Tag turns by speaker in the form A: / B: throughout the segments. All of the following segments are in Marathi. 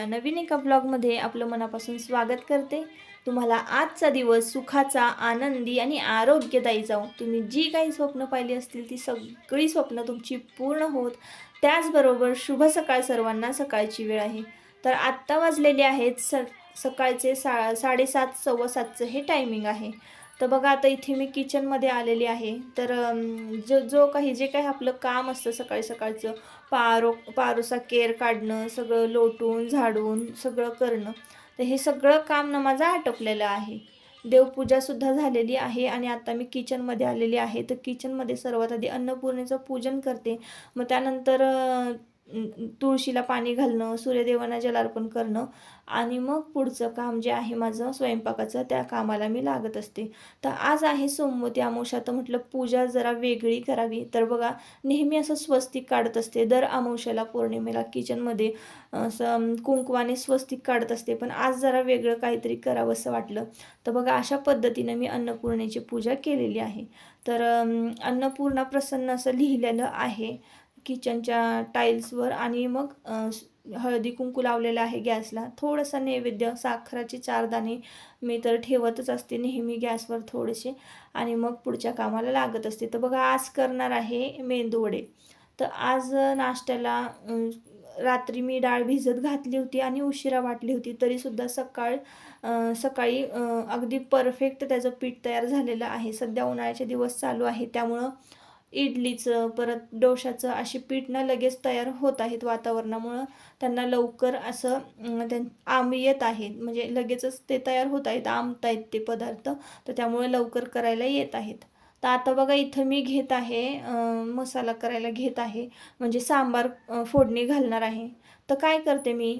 A: या नवीन एका ब्लॉगमध्ये आपलं मनापासून स्वागत करते. तुम्हाला आजचा दिवस सुखाचा आनंदी आणि आरोग्यदायी जाऊ तुम्ही जी काही स्वप्न पाहिली असतील ती सगळी स्वप्न तुमची पूर्ण होत. त्याचबरोबर शुभ सकाळ सर्वांना सकाळची वेळ आहे. तर आत्ता वाजलेले आहेत स सकाळचे सा साडेसात सव्वा सातचं हे टायमिंग आहे. तर बघा आता इथे मी किचनमध्ये आलेली आहे. तर जो जो काही जे काही आपलं काम असतं सकाळी सकाळचं पारो पारोसा केर काढणं सगळं लोटून झाडून सगळं करणं तर हे सगळं काम ना माझं आटोपलेलं आहे. देवपूजासुद्धा झालेली आहे आणि आता मी किचनमध्ये आलेली आहे. तर किचनमध्ये सर्वात आधी अन्नपूर्णेचं पूजन करते. मग त्यानंतर तुळशीला पाणी घालणं सूर्यदेवांना जलार्पण करणं आणि मग पुढचं काम जे आहे माझं स्वयंपाकाचं त्या कामाला मी लागत असते. तर आज आहे सोमवती अमावस्या. तर म्हटलं पूजा जरा वेगळी करावी. तर बघा नेहमी असं स्वस्तिक काढत असते. दर अमावशाला पौर्णिमेला किचनमध्ये असं कुंकवाने स्वस्तिक काढत असते. पण आज जरा वेगळं काहीतरी करावं असं वाटलं. तर बघा अशा पद्धतीनं मी अन्नपूर्णेची पूजा केलेली आहे. तर अन्नपूर्णा प्रसन्न असं लिहिलेलं आहे. किचनच्या टाईल्सवर आणि मग हळदी कुंकू लावलेलं आहे गॅसला. थोडासा नैवेद्य साखराचे चार दाणे मी तर ठेवतच असते नेहमी गॅसवर थोडेसे आणि मग पुढच्या कामाला लागत असते. तर बघा आज करणार आहे मेंदूवडे. तर आज नाश्त्याला रात्री मी डाळ भिजत घातली होती आणि उशिरा वाटली होती. तरीसुद्धा सकाळ सकाळी अगदी परफेक्ट त्याचं पीठ तयार झालेलं आहे. सध्या उन्हाळ्याचे दिवस चालू आहे. त्यामुळं इडलीचं परत डोशाचं अशी पीठ ना लगेच तयार होत आहेत वातावरणामुळं. त्यांना लवकर असं अं, त्यां येत आहेत. म्हणजे लगेचच ते तयार होत आहेत आंबत आहेत ते पदार्थ. तर त्यामुळे लवकर करायला येत आहेत. तर आता बघा इथं मी घेत आहे मसाला करायला घेत आहे. म्हणजे सांबार फोडणी घालणार आहे. तर काय करते मी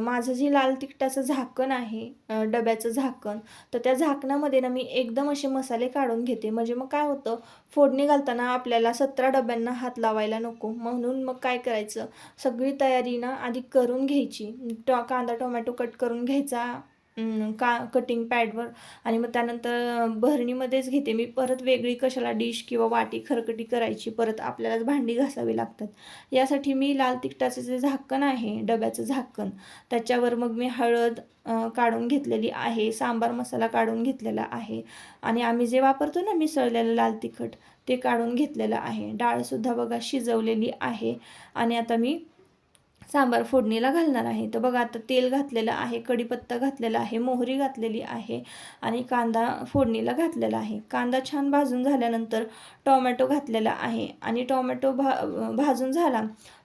A: माझं जे लाल तिखटाचं झाकण आहे डब्याचं झाकण तर त्या झाकणामध्ये ना मी एकदम असे मसाले काढून घेते. म्हणजे मग काय होतं फोडणी घालताना आपल्याला सतरा डब्यांना हात लावायला नको. म्हणून मग काय करायचं सगळी तयारी ना आधी करून घ्यायची. टॉ कांदा टोमॅटो कट करून घ्यायचा. का कटिंग पॅडवर आणि मग त्यानंतर भरणीमध्येच घेते मी. परत वेगळी कशाला डिश किंवा वाटी खरकटी करायची परत आपल्यालाच भांडी घासावी लागतात. यासाठी मी लाल तिखटाचं जे झाकण आहे डब्याचं झाकण त्याच्यावर मग मी हळद काढून घेतलेली आहे सांबार मसाला काढून घेतलेला आहे. आणि आम्ही जे वापरतो ना मिसळलेलं लाल तिखट ते काढून घेतलेलं आहे. डाळसुद्धा बघा शिजवलेली आहे. आणि आता मी सांबार फोडणीला घालणार आहे. तर बघा आता तेल घातलेलं आहे कढीपत्ता घातलेला आहे मोहरी घातलेली आहे आणि कांदा फोडणीला घातलेला आहे. कांदा छान भाजून झाल्यानंतर टोमॅटो घातलेला आहे आणि टोमॅटो भा भाजून झाला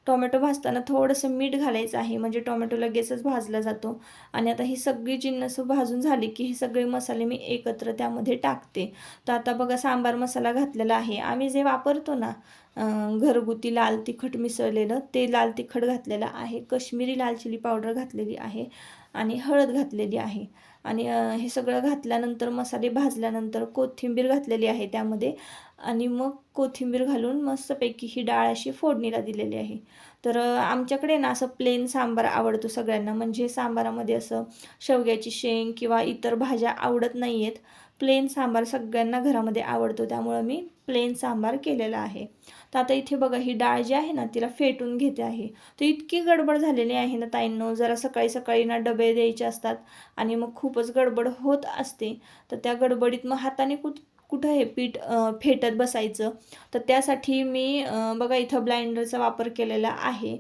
A: टोमॅटो भाजताना थोडंसं मीठ घालायचं आहे. म्हणजे टोमॅटो लगेचच भाजला जातो. आणि आता ही सगळी जिन्नस भाजून झाली की हे सगळे मसाले मी एकत्र त्यामध्ये टाकते. तर आता बघा सांबार मसाला घातलेला आहे. आम्ही जे वापरतो ना घरगुती लाल तिखट मिसळलेलं ते लाल तिखट घातलेलं आहे. कश्मीरी लाल चिली पावडर घातलेली आहे आणि हळद घातलेली आहे. आणि हे सगळं घातल्यानंतर मसाले भाजल्यानंतर कोथिंबीर घातलेली आहे त्यामध्ये. आणि मग कोथिंबीर घालून मस्तपैकी ही डाळ अशी फोडणीला दिलेली आहे. तर आमच्याकडे ना असं प्लेन सांबार आवडतो सगळ्यांना. म्हणजे सांबारामध्ये असं शेवग्याची शेंग किंवा इतर भाज्या आवडत नाही आहेत प्लेन सांबार सगळ्यांना घरामध्ये आवडतो. त्यामुळं मी प्लेन सांबार केलेला आहे. तर आता इथे बघा ही डाळ जी आहे ना तिला फेटून घेते आहे. तर इतकी गडबड झालेली आहे ना ताईंनो. जरा सकाळी सकाळी ना डबे द्यायचे असतात आणि मग खूपच गडबड होत असते. तर त्या गडबडीत मग हाताने कुठ कुठं हे पीठ फेटत बसायचं? तर त्यासाठी मी बघा इथं ब्लाइंडरचा वापर केलेला आहे.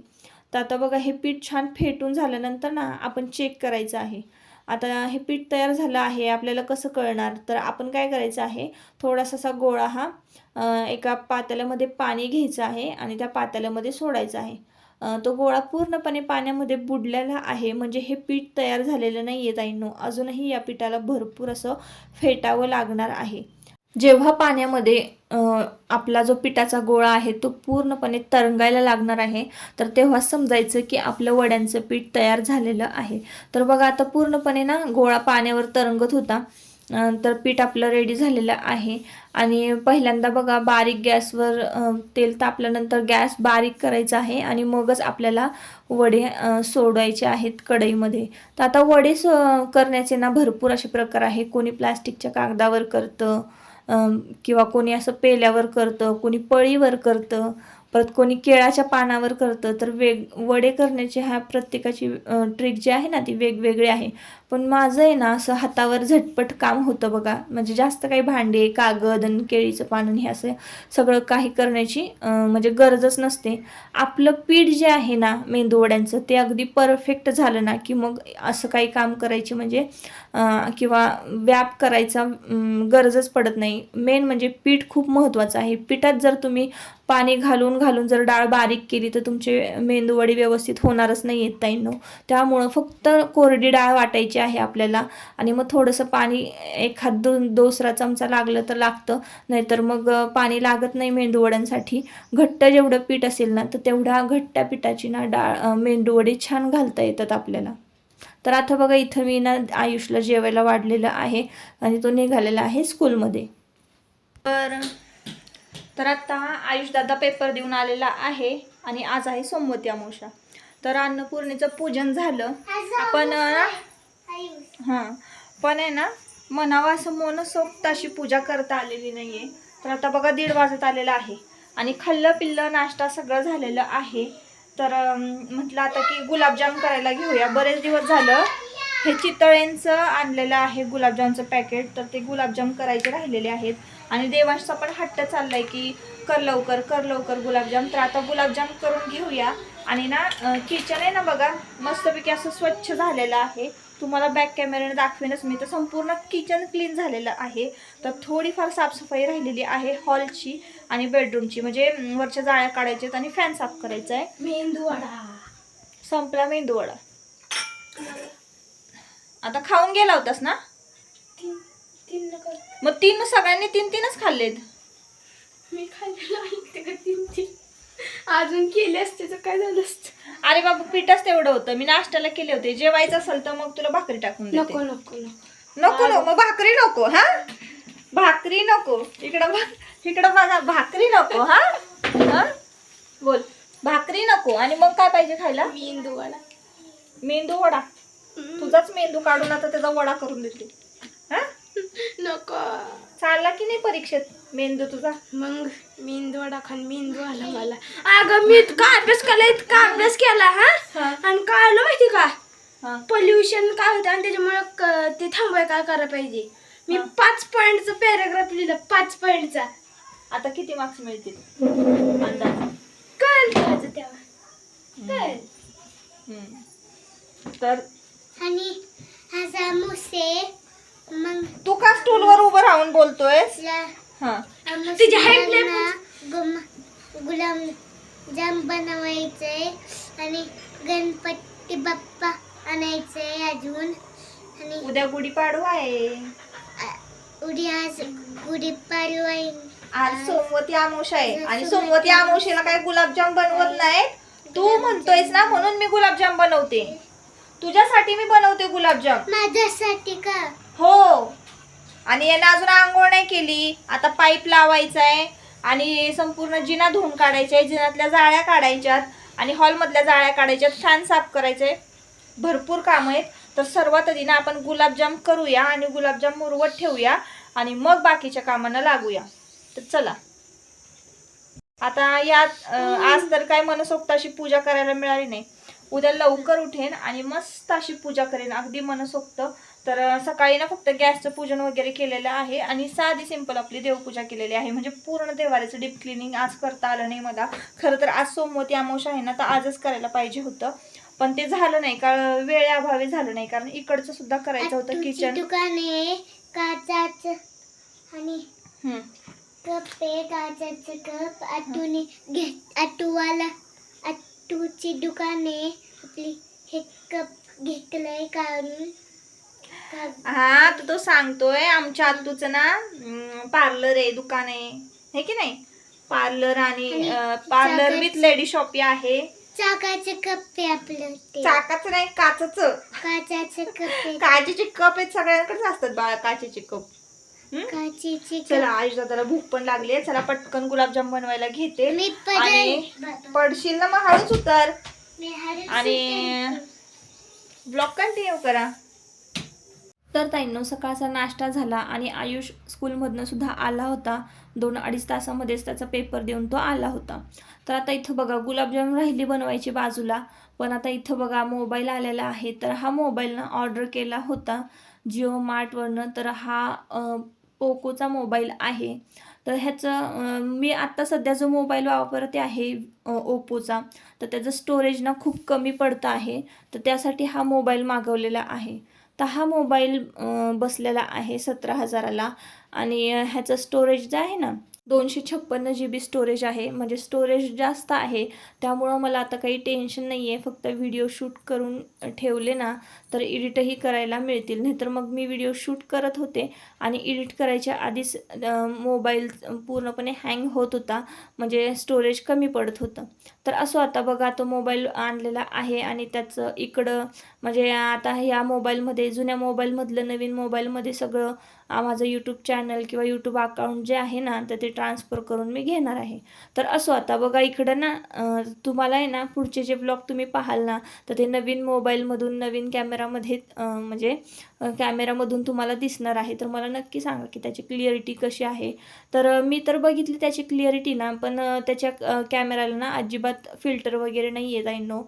A: तर आता बघा हे पीठ छान फेटून झाल्यानंतर ना आपण चेक करायचं आहे. आता हे पीठ तयार झालं आहे आपल्याला कसं कळणार? तर आपण काय करायचं आहे? थोडासा असा गोळा हा एका पातेल्यामध्ये पाणी घ्यायचं आहे आणि त्या पातेल्यामध्ये सोडायचा आहे. तो गोळा पूर्णपणे पाण्यामध्ये बुडलेला आहे. म्हणजे हे पीठ तयार झालेलं नाही आहे ताईंनो. अजूनही या पिठाला भरपूर असं फेटावं लागणार आहे. जेव्हा पाण्यामध्ये आपला जो पिठाचा गोळा आहे तो पूर्णपणे तरंगायला लागणार आहे तर तेव्हा समजायचं की आपलं वड्यांचं पीठ तयार झालेलं आहे. तर बघा आता पूर्णपणे ना गोळा पाण्यावर तरंगत होता तर पीठ आपलं रेडी झालेलं आहे. आणि पहिल्यांदा बघा बारीक गॅसवर तेल तापल्यानंतर गॅस बारीक करायचा आहे आणि मगच आपल्याला वडे सोडवायचे सोडायचे आहेत कढईमध्ये. तर आता वडे सो करण्याचे ना भरपूर असे प्रकार आहे. कोणी प्लास्टिकच्या कागदावर करतं किंवा कोणी असं पेल्यावर करतं कोणी पळीवर करतं परत कोणी केळाच्या पानावर करतं तर वेग वडे करण्याची ह्या प्रत्येकाची ट्रिक जी आहे ना ती वेगवेगळी आहे. पण माझं आहे ना असं हातावर झटपट काम होतं बघा. म्हणजे जास्त काही भांडे कागद आणि केळीचं पान हे असं सगळं काही करण्याची म्हणजे गरजच नसते. आपलं पीठ जे आहे ना मेंदूवड्यांचं ते अगदी परफेक्ट झालं ना की मग असं काही काम करायची म्हणजे किंवा व्याप करायचा गरजच पडत नाही. मेन म्हणजे पीठ खूप महत्त्वाचं आहे. पिठात जर तुम्ही पाणी घालून घालून जर डाळ बारीक केली तर तुमचे मेंदूवडी व्यवस्थित होणारच नाही येत ताईंनो. त्यामुळं फक्त कोरडी डाळ वाटायची आहे आपल्याला. आणि मग थोडंसं पाणी एखाद दोन दोसरा चमचा लागलं तर लागतं. नाहीतर मग पाणी लागत नाही मेंदूवड्यांसाठी. घट्ट जेवढं पीठ असेल ना तर तेवढ्या घट्ट्या पिठाची ना डाळ मेंदूवडे मेंदूवडी छान घालता येतात आपल्याला. तर आता बघा इथं मी ना आयुषला जेवायला वाढलेलं आहे आणि तो निघालेला आहे स्कूलमध्ये. तर तर आता आयुष दादा पेपर देऊन आलेला आहे आणि आज आहे सोमवती अमावस्या. तर अन्नपूर्णेचं पूजन झालं. आपण हां. पण आहे ना मनावा असं मनसोक्त अशी पूजा करता आलेली नाही आहे तर आता बघा दीड वाजत आलेला आहे. आणि खाल्लं पिल्लं नाश्ता सगळं झालेलं आहे. तर म्हटलं आता की गुलाबजाम करायला घेऊया. बरेच दिवस झालं हे चितळेंचं आणलेलं आहे गुलाबजामचं पॅकेट. तर ते गुलाबजाम करायचे राहिलेले आहेत. आणि देवांशचा पण हट्ट चाललाय की कर लवकर कर लवकर गुलाबजाम. तर आता गुलाबजाम करून घेऊया. आणि ना किचन आहे ना बघा मस्तपैकी असं स्वच्छ झालेलं आहे. तुम्हाला बॅक कॅमेऱ्याने दाखवेनच. मी तर संपूर्ण किचन क्लीन झालेलं आहे. तर थोडीफार साफसफाई राहिलेली आहे हॉलची आणि बेडरूमची म्हणजे वरच्या जाळ्या काढायच्यात आणि फॅन साफ करायचा आहे
B: मेंदू वडा
A: संपला मेंदूवडा. आता खाऊन गेला होतास ना?
B: तीन
A: मग तीन सगळ्यांनी तीन तीनच खाल्लेत.
B: मी खाल्लेलं तीन तीन? अजून केले असते तर काय झालं असतं?
A: अरे बाबा पिठच तेवढं होतं. मी नाश्त्याला केले होते. जेवायचं असेल तर मग तुला भाकरी टाकून देते.
B: नको नको नको.
A: नको नको. मग भाकरी नको हा? भाकरी नको. इकडं बघ इकडं बघा. भाकरी नको हा? हा? बोल. भाकरी नको. आणि मग काय पाहिजे खायला?
B: मेंदू वडा.
A: मेंदू वडा. तुझाच मेंदू काढून आता त्याचा वडा करून देते.
B: नको.
A: चालला की नाही परीक्षेत? मेंदू तुझा?
B: मग मेंदू खान मेंदू आला मला. अगं मी इतका अभ्यास केला इतका अभ्यास केला हा?
A: हा.
B: आणि काय आलं माहिती का?
A: हा.
B: पोल्युशन काय होतं आणि त्याच्यामुळे क- ते थांबवाय काय करायला पाहिजे? मी
A: हा.
B: पाच पॉईंटचा पॅराग्राफ लिहिला पाच पॉईंटचा
A: आता किती मार्क्स मिळतील? अंदाज.
B: कळलं त्याचं तेव्हा? कळलं.
A: हम्म. तर?
C: आणि मुसे मग
A: तू का स्टूलवर उभं राहून बोलतोयस?
C: ला-
A: हा.
B: तिची height लय
C: मुसलमाना गुम- गुलाम जाम बनवायचंय आणि गणपती बाप्पा आणायचंय अजून. आणि
A: उद्या गुढीपाडवा आहे.
C: आ- उद्या आज गुढीपाडवा आहे.
A: आज सोमवती आमोश आहे. आणि सोमवती आमोशीला काय गुलाबजाम बनवत नाहीत? तू म्हणतोयस ना म्हणून मी गुलाबजाम बनवते. तुझ्यासाठी मी बनवते गुलाबजाम.
C: माझ्यासाठी का?
A: हो. आणि यानं अजून आंघोळ नाही केली. आता पाईप लावायचा आहे आणि संपूर्ण जिना धुवून काढायचा आहे जिनातल्या जाळ्या काढायच्यात आणि हॉलमधल्या जाळ्या काढायच्यात फॅन साफ करायचे भरपूर काम आहेत. तर सर्वात आधी ना आपण गुलाबजाम करूया आणि गुलाबजाम मुरवत ठेवूया आणि मग बाकीच्या कामांना लागूया. तर चला. आता यात आज तर काय मनसोक्त अशी पूजा करायला मिळाली नाही. उद्या लवकर उठेन आणि मस्त अशी पूजा करेन. अगदी मनसोक्त तर सकाळी ना फक्त गॅसचं पूजन वगैरे केलेलं आहे आणि साधी सिंपल आपली देवपूजा केलेली आहे. म्हणजे पूर्ण देवाऱ्याचं डीप क्लिनिंग आज करता आलं नाही मला. खरं तर आज सोमवती अमावश आहे ना तर आजच करायला पाहिजे होतं. पण ते झालं नाही. कारण वेळेअभावी झालं नाही. कारण इकडचं सुद्धा करायचं होतं किचन
C: दुकान आहे काचाच आणि. कप आहे काचाचं कप. घे दुकान आहे. आपली हे कप घेतलंय काढून. का-
A: हा तर तो सांगतोय आमच्या आतूचं ना पार्लर आहे दुकान आहे. हे की नाही? पार्लर आणि पार्लर विथ लेडी शॉपी आहे.
C: चाकाचं कप आहे आपलं
A: चाकाचं नाही काचच.
C: काचाचं कप
A: काचेचे कप आहेत सगळ्यांकडेच असतात बाळा काचेचे कप?
C: काचेचे
A: चला आयुष दादाला भूक पण लागली आहे. चला पटकन गुलाबजाम बनवायला घेते.
C: मी
A: आणि पडशील ना मग हळूच उतर. आणि. ब्लॉग कंटिन्यू करा. तर ताईंनो सकाळचा नाश्ता झाला आणि आयुष स्कूलमधनं सुद्धा आला होता. दोन अडीच तासामध्येच त्याचा पेपर देऊन तो आला होता. तर आता इथं बघा गुलाबजाम राहिली बनवायची बाजूला. पण आता इथं बघा मोबाईल आलेला आहे. तर हा मोबाईल ना ऑर्डर केला होता. जिओ मार्टवरनं. तर हा पोकोचा मोबाईल आहे. तर ह्याचं मी आत्ता सध्या जो मोबाईल वापरते आहे ओप्पोचा तर त्याचं स्टोरेज ना खूप कमी पडतं आहे. तर त्यासाठी हा मोबाईल मागवलेला आहे. तर हा मोबाईल बसलेला आहे सतरा हजाराला. आणि ह्याचं स्टोरेज जे आहे ना दोनशे छप्पन्न जी बी स्टोरेज आहे. म्हणजे स्टोरेज जास्त आहे. त्यामुळं मला आता काही टेन्शन नाही आहे फक्त व्हिडिओ शूट करून ठेवले ना तर एडिटही करायला मिळतील. नाहीतर मग मी व्हिडिओ शूट करत होते आणि एडिट करायच्या आधीच मोबाईल पूर्णपणे हँग होत होता. म्हणजे स्टोरेज कमी पडत होतं. तर असो आता बघा तो मोबाईल आणलेला आहे आणि त्याचं इकडं म्हणजे आता ह्या मोबाईलमध्ये जुन्या मोबाईलमधलं नवीन मोबाईलमध्ये सगळं माझं यूट्यूब चॅनल किंवा यूट्यूब अकाउंट जे आहे ना तर ते ट्रान्सफर करून मी घेणार आहे. तर असो आता बघा इकडं ना तुम्हाला आहे ना पुढचे जे ब्लॉग तुम्ही पाहाल ना तर ते नवीन मोबाईलमधून नवीन कॅमेरामध्ये म्हणजे कॅमेरामधून तुम्हाला दिसणार आहे. तर मला नक्की सांगा की त्याची क्लिअरिटी कशी आहे. तर मी तर बघितली त्याची क्लिअरिटी ना पण त्याच्या कॅमेराला ना अजिबात फिल्टर वगैरे नाही आहे जाईनो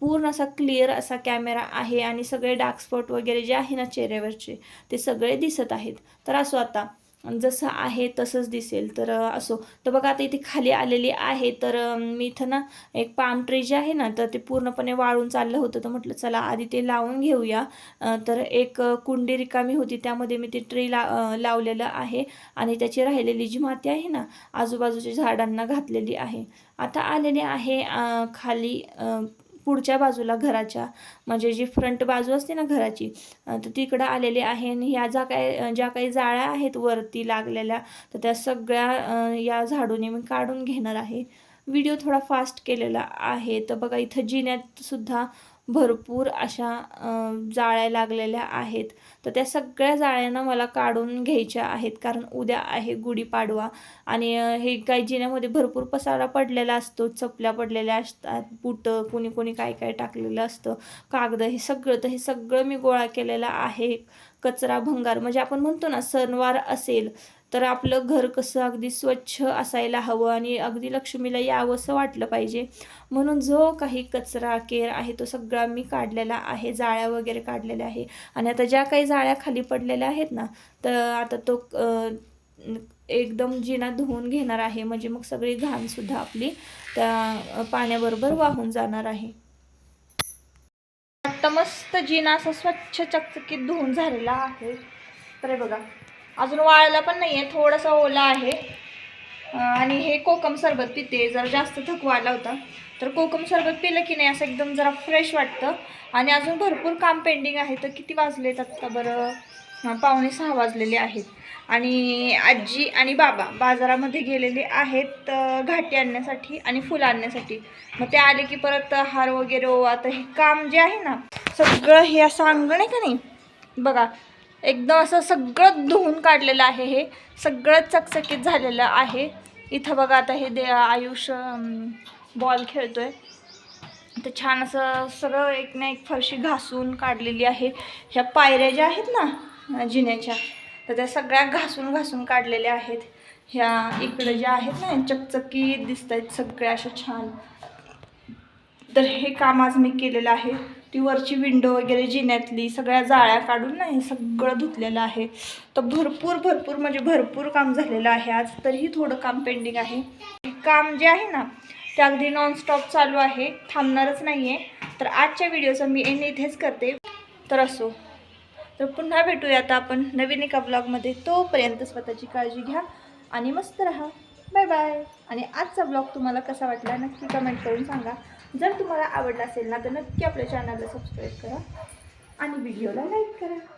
A: पूर्ण असा क्लिअर असा कॅमेरा आहे आणि सगळे डार्क स्पॉट वगैरे जे आहे ना चेहऱ्यावरचे ते सगळे दिसत आहेत. तर असो आता जसं आहे तसंच दिसेल. तर असो. तर बघा आता इथे खाली आलेली आहे तर मी इथं ना एक पाम ट्री जे आहे ना तर ते पूर्णपणे वाळून चाललं होतं. तर म्हटलं चला आधी ते लावून घेऊया. तर एक कुंडी रिकामी होती. त्यामध्ये मी ती ट्री ला लावलेलं आहे. आणि त्याची राहिलेली जी माती आहे ना आजूबाजूच्या झाडांना घातलेली आहे. आता आलेली आहे खाली पुढच्या बाजूला घराच्या म्हणजे जी फ्रंट बाजू असते ना घराची तर तिकडं आलेली आहे आणि ह्या ज्या काय ज्या काही जाळ्या आहेत वरती लागलेल्या तर त्या सगळ्या या झाडूने मी काढून घेणार आहे. व्हिडिओ थोडा फास्ट केलेला आहे. तर बघा इथं जिन्यात सुद्धा भरपूर अशा जाळ्या लागलेल्या आहेत. तर त्या सगळ्या जाळ्यांना मला काढून घ्यायच्या आहेत. कारण उद्या आहे गुढीपाडवा आणि हे काही जिन्यामध्ये भरपूर पसारा पडलेला असतो चपल्या पडलेल्या असतात बुटं कोणी कोणी काय काय टाकलेलं असतं कागद हे सगळं. तर हे सगळं मी गोळा केलेलं आहे कचरा भंगार. म्हणजे आपण म्हणतो ना सणवार असेल तर आपलं घर कसं अगदी स्वच्छ असायला हवं आणि अगदी लक्ष्मीला यावंसं वाटलं पाहिजे. म्हणून जो काही कचरा केर आहे तो सगळा मी काढलेला आहे जाळ्या वगैरे काढलेल्या आहे. आणि आता ज्या काही जाळ्या खाली पडलेल्या आहेत ना तर आता तो एकदम जिना धुवून घेणार आहे. म्हणजे मग सगळी घाणसुद्धा आपली त्या पाण्याबरोबर वाहून जाणार आहे. आता मस्त जिना असा स्वच्छ चकचकीत धुवून झालेला आहे. तर बघा. अजून वाळला पण नाही आहे थोडासा ओला आहे. आणि हे कोकम सरबत पिते जरा जास्त थकवा आला होता. तर कोकम सरबत पिलं की नाही असं एकदम जरा फ्रेश वाटतं. आणि अजून भरपूर काम पेंडिंग आहे तर किती वाजलेत आत्ता बरं? पावणे सहा वाजलेले आहेत. आणि आजी आणि बाबा बाजारामध्ये गेलेले आहेत घाटी आणण्यासाठी आणि फुलं आणण्यासाठी. मग ते आले की परत हार वगैरे ओवा तर हे काम जे आहे ना सगळं हे असं अंगण आहे का नाही? बघा एकदम असं सगळं धुवून काढलेलं आहे हे. सगळं चकचकीत झालेलं आहे. इथं बघा आता हे दे आयुष बॉल खेळतो आहे तर छान असं सगळं एक ना एक फरशी घासून काढलेली आहे. ह्या पायऱ्या ज्या आहेत ना जिन्याच्या तर त्या सगळ्या घासून घासून काढलेल्या आहेत. ह्या इकडे ज्या आहेत ना चकचकीत दिसत आहेत सगळ्या अशा छान. तर हे काम आज मी केलेलं आहे. ती वरची विंडो वगैरे जिन्यातली सगळ्या जाळ्या काढून ना हे सगळं धुतलेलं आहे. तर भरपूर भरपूर म्हणजे भरपूर काम झालेलं आहे. आज तरीही थोडं काम पेंडिंग आहे. काम जे आहे ना ते अगदी नॉनस्टॉप चालू आहे. थांबणारच नाही आहे तर आजच्या व्हिडिओचा मी एन इथेच करते. तर असो. तर पुन्हा भेटूया आता आपण नवीन एका ब्लॉगमध्ये तोपर्यंत स्वतःची काळजी घ्या आणि मस्त राहा. बाय बाय आणि आजचा ब्लॉग तुम्हाला कसा वाटला नक्की कमेंट करून सांगा. जर तुम्हाला आवडला असेल ना तर नक्की आपल्या चॅनलला सबस्क्राईब करा. आणि व्हिडिओला लाईक करा.